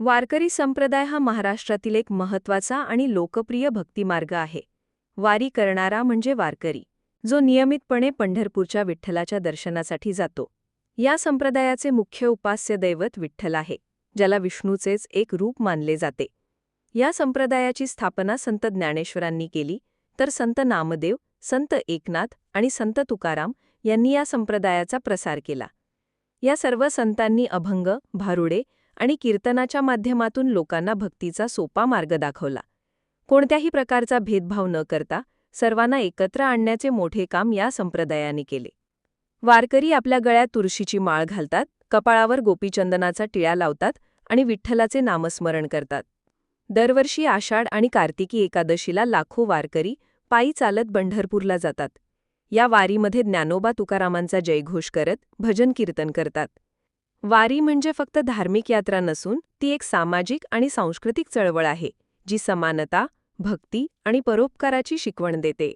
वारकरी संप्रदाय हा महाराष्ट्रातील एक महत्त्वाचा आणि लोकप्रिय भक्तिमार्ग आहे. वारी करणारा म्हणजे वारकरी जो नियमितपणे पंढरपूरच्या विठ्ठलाच्या दर्शनासाठी जातो. या संप्रदायाचे मुख्य उपास्य दैवत विठ्ठल आहे ज्याला विष्णूचेच एक रूप मानले जाते. या संप्रदायाची स्थापना संत ज्ञानेश्वरांनी केली तर संत नामदेव संत एकनाथ आणि संत तुकाराम यांनी या संप्रदायाचा प्रसार केला. या सर्व संतांनी अभंग भारुडे आणि कीर्तनाच्या माध्यमातून लोकांना भक्तीचा सोपा मार्ग दाखवला. कोणत्याही प्रकारचा भेदभाव न करता सर्वांना एकत्र आणण्याचे मोठे काम या संप्रदायाने केले. वारकरी आपल्या गळ्यात तुळशीची माळ घालतात कपाळावर गोपीचंदनाचा टिळा लावतात आणि विठ्ठलाचे नामस्मरण करतात. दरवर्षी आषाढ आणि कार्तिकी एकादशीला लाखो वारकरी पायी चालत पंढरपूरला जातात. या वारीमध्ये ज्ञानोबा तुकारामांचा जयघोष करत भजन कीर्तन करतात. वारी म्हणजे फक्त धार्मिक यात्रा नसून ती एक सामाजिक आणि सांस्कृतिक चळवळ आहे जी समानता भक्ती आणि परोपकाराची शिकवण देते.